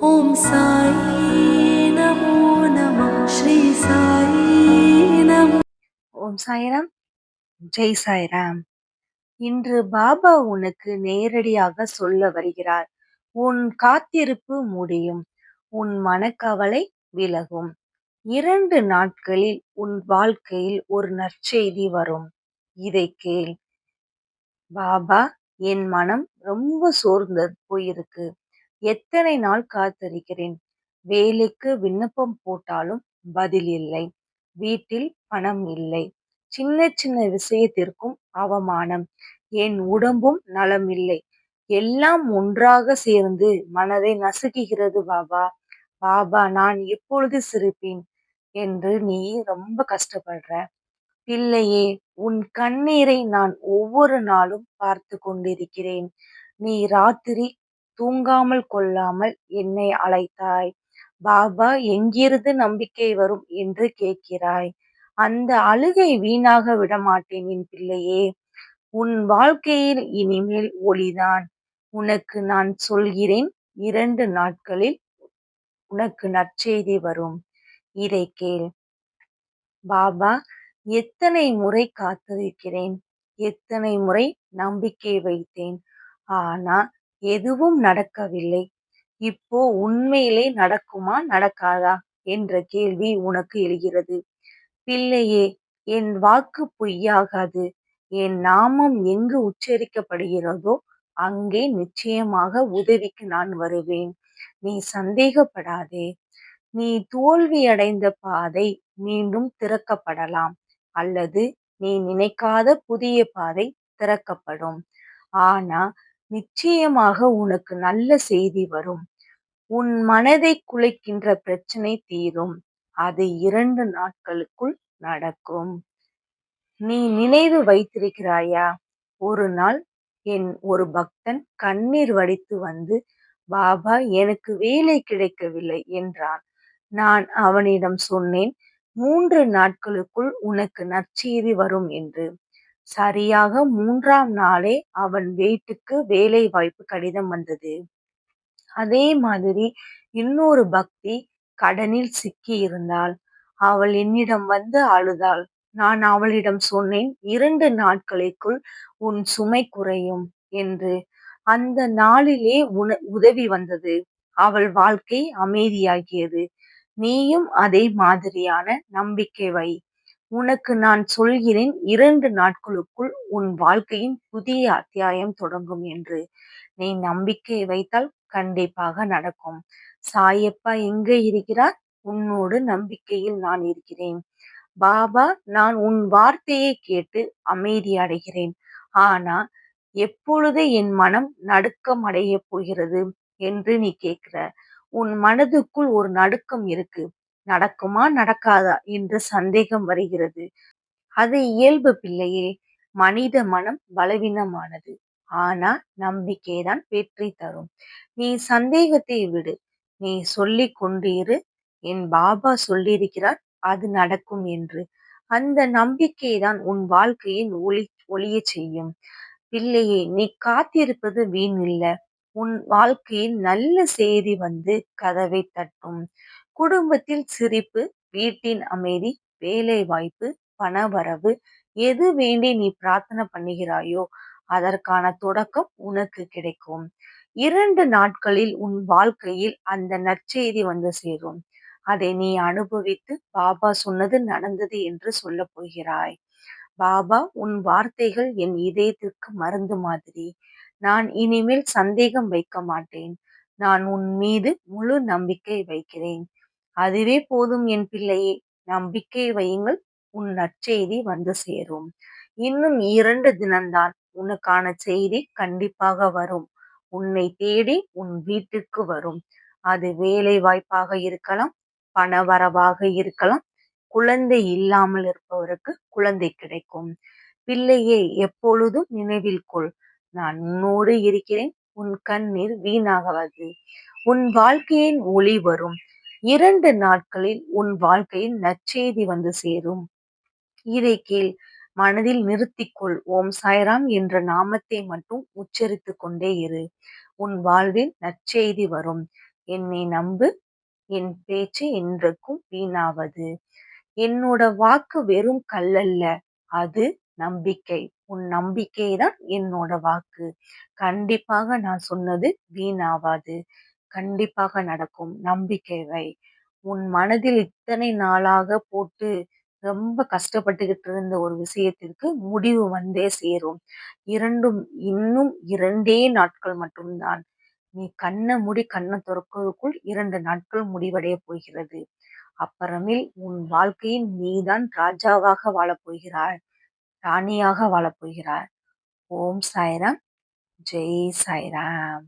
ஓம் சாயி நமோ நம ஸ்ரீ சாயி நமோ ஓம் சாய்ராம் ஜெய் சாய்ராம் இன்று பாபா உனக்கு நேரடியாக சொல்ல வருகிறார். உன் காத்திருப்பு முடியும். உன் மனக்கவலை விலகும். இரண்டு நாட்களில் உன் வாழ்க்கையில் ஒரு நற்செய்தி வரும். இதை கேள். பாபா என் மனம் ரொம்ப சோர்ந்து போயிருக்கு. எத்தனை நாள் காத்திருக்கிறேன்? வேலைக்கு விண்ணப்பம் போட்டாலும் பதில் இல்லை. வீட்டில் பணம் இல்லை. சின்ன சின்ன விஷயத்திற்கும் அவமானம். என் உடம்பும் நலமில்லை எல்லாம் ஒன்றாக சேர்ந்து மனதை நசுக்குகிறது பாபா. பாபா நான் எப்பொழுது சிரிப்பேன்? என்று நீ ரொம்ப கஷ்டப்படுற. பிள்ளையே உன் கண்ணீரை நான் ஒவ்வொரு நாளும் பார்த்து கொண்டிருக்கிறேன். நீ ராத்திரி தூங்காமல் கொள்ளாமல் என்னை அழைத்தாய். பாபா எங்கிருந்து நம்பிக்கை வரும் என்று கேட்கிறாய். அந்த அழுகை வீணாக விடமாட்டேன் என் பிள்ளையே. உன் வாழ்க்கையில் இனிமேல் ஒளிதான். உனக்கு நான் சொல்கிறேன் இரண்டு நாட்களில் உனக்கு நற்செய்தி வரும். இதை கேள். பாபா எத்தனை முறை காத்திருக்கிறேன்? எத்தனை முறை நம்பிக்கை வைத்தேன்? ஆனா எதுவும் நடக்கவில்லை. இப்போ உண்மையிலே நடக்குமா நடக்காதா என்ற கேள்வி உனக்கு எழுகிறது. பிள்ளையே என் வாக்கு பொய்யாகாது. என் நாமம் எங்கு உச்சரிக்கப்படுகிறதோ அங்கே நிச்சயமாக உதவிக்கு நான் வருவேன். நீ சந்தேகப்படாதே. நீ தோல்வி அடைந்த பாதை மீண்டும் திறக்கப்படலாம் அல்லது நீ நினைக்காத புதிய பாதை திறக்கப்படும். ஆனா நிச்சயமாக உனக்கு நல்ல செய்தி வரும். உன் மனதை குலைக்கின்ற பிரச்சனை தீரும். அது இரண்டு நாட்களுக்குள் நடக்கும். நீ நினைவு வைத்திருக்கிறாயா? ஒரு நாள் என் ஒரு பக்தன் கண்ணீர் வடித்து வந்து பாபா எனக்கு வேலை கிடைக்கவில்லை என்றான். நான் அவனிடம் சொன்னேன் மூன்று நாட்களுக்குள் உனக்கு நற்செய்தி வரும் என்று. சரியாக மூன்றாம் நாளே அவன் வீட்டுக்கு வேலை வாய்ப்பு கடிதம் வந்தது. அதே மாதிரி இன்னொரு பக்தி கடனில் சிக்கி இருந்தாள். அவள் என்னிடம் வந்து அழுதாள். நான் அவளிடம் சொன்னேன் இரண்டு நாட்களுக்குள் உன் சுமை குறையும் என்று. அந்த நாளிலே உன உதவி வந்தது. அவள் வாழ்க்கை அமைதியாகியது. நீயும் அதே மாதிரியான நம்பிக்கை வை. உனக்கு நான் சொல்கிறேன் இரண்டு நாட்களுக்குள் உன் வாழ்க்கையின் புதிய அத்தியாயம் தொடங்கும் என்று. நீ நம்பிக்கை வைத்தால் கண்டிப்பாக நடக்கும். சாயப்பா எங்கே இருக்கிறார்? உன்னோடு நம்பிக்கையில் நான் இருக்கிறேன். பாபா நான் உன் வார்த்தையை கேட்டு அமைதி அடைகிறேன். ஆனா எப்பொழுது என் மனம் நடுக்கம் அடைய போகிறது? என்று நீ கேட்கிற. உன் மனதுக்குள் ஒரு நடுக்கம் இருக்கு. நடக்குமா நடக்காதா என்று சந்தேகம் வருகிறது. அது இயல்பு பிள்ளையே மனித மனம் பலவீனமானது. ஆனா நம்பிக்கைதான் வெற்றி தரும். நீ சந்தேகத்தை விடு. நீ சொல்லி கொண்டிரு. என் பாபா சொல்லியிருக்கிறார் அது நடக்கும் என்று. அந்த நம்பிக்கைதான் உன் வாழ்க்கையின் ஒளி ஒளிய செய்யும். பிள்ளையே நீ காத்திருப்பது வீண் இல்லை. உன் வாழ்க்கையில் நல்ல செய்தி வந்து கதவை தட்டும். குடும்பத்தில் சிரிப்பு வீட்டின் அமைதி வேலை வாய்ப்பு பணவரவு எது வேண்டி நீ பிரார்த்தனை பண்ணுகிறாயோ அதற்கான தொடக்கம் உனக்கு கிடைக்கும். இரண்டு நாட்களில் உன் வாழ்க்கையில் அந்த நற்செய்தி வந்து சேரும். அதை நீ அனுபவித்து பாபா சொன்னது நடந்தது என்று சொல்ல போகிறாய். பாபா உன் வார்த்தைகள் என் இதயத்திற்கு மருந்து மாதிரி. நான் இனிமேல் சந்தேகம் வைக்க மாட்டேன். நான் உன் மீது முழு நம்பிக்கை வைக்கிறேன். அதுவே போதும் என் பிள்ளையே. நம்பிக்கை வையுங்கள். உன் நற்செய்தி வந்து சேரும். இன்னும் இரண்டு தினம்தான் உனக்கான செய்தி கண்டிப்பாக வரும். உன்னை தேடி உன் வீட்டுக்கு வரும். அது வேலை வாய்ப்பாக இருக்கலாம் பண வரவாக இருக்கலாம். குழந்தை இல்லாமல் இருப்பவருக்கு குழந்தை கிடைக்கும். பிள்ளையை எப்பொழுதும் நினைவில் கொள். நான் உன்னோடு இருக்கிறேன். உன் கண்ணீர் வீணாகாது. உன் வாழ்க்கையின் ஒளி வரும். இரண்டு நாட்களில் உன் வாழ்க்கையில் நற்செய்தி வந்து சேரும். இதை கேள். மனதில் நிறுத்திக்கொள். ஓம் சாய்ராம் என்ற நாமத்தை மட்டும் உச்சரித்து கொண்டே இரு. உன் வாழ்வில் நற்செய்தி வரும். என்னை நம்பு. என் பேச்சு என்றைக்கும் வீணாவது என்னோட வாக்கு வெறும் கல்லல்ல. அது நம்பிக்கை. உன் நம்பிக்கை தான் என்னோட வாக்கு. கண்டிப்பாக நான் சொன்னது வீணாவாது. கண்டிப்பாக நடக்கும். நம்பிக்கை வை. உன் மனதில் இத்தனை நாளாக போட்டு ரொம்ப கஷ்டப்பட்டுக்கிட்டு இருந்த ஒரு விஷயத்திற்கு முடிவு வந்தே சேரும். இரண்டும் இன்னும் இரண்டே நாட்கள் மட்டும்தான். நீ கண்ணை முடி கண்ணை திறக்கிறதுக்குள் இரண்டு நாட்கள் முடிவடைய போகிறது. அப்புறமேல் உன் வாழ்க்கையில் நீதான் ராஜாவாக வாழப் போகிறாய். ராணியாக வாழப்போகிறார். ஓம் சாய்ராம். ஜெய் சாய்ராம்.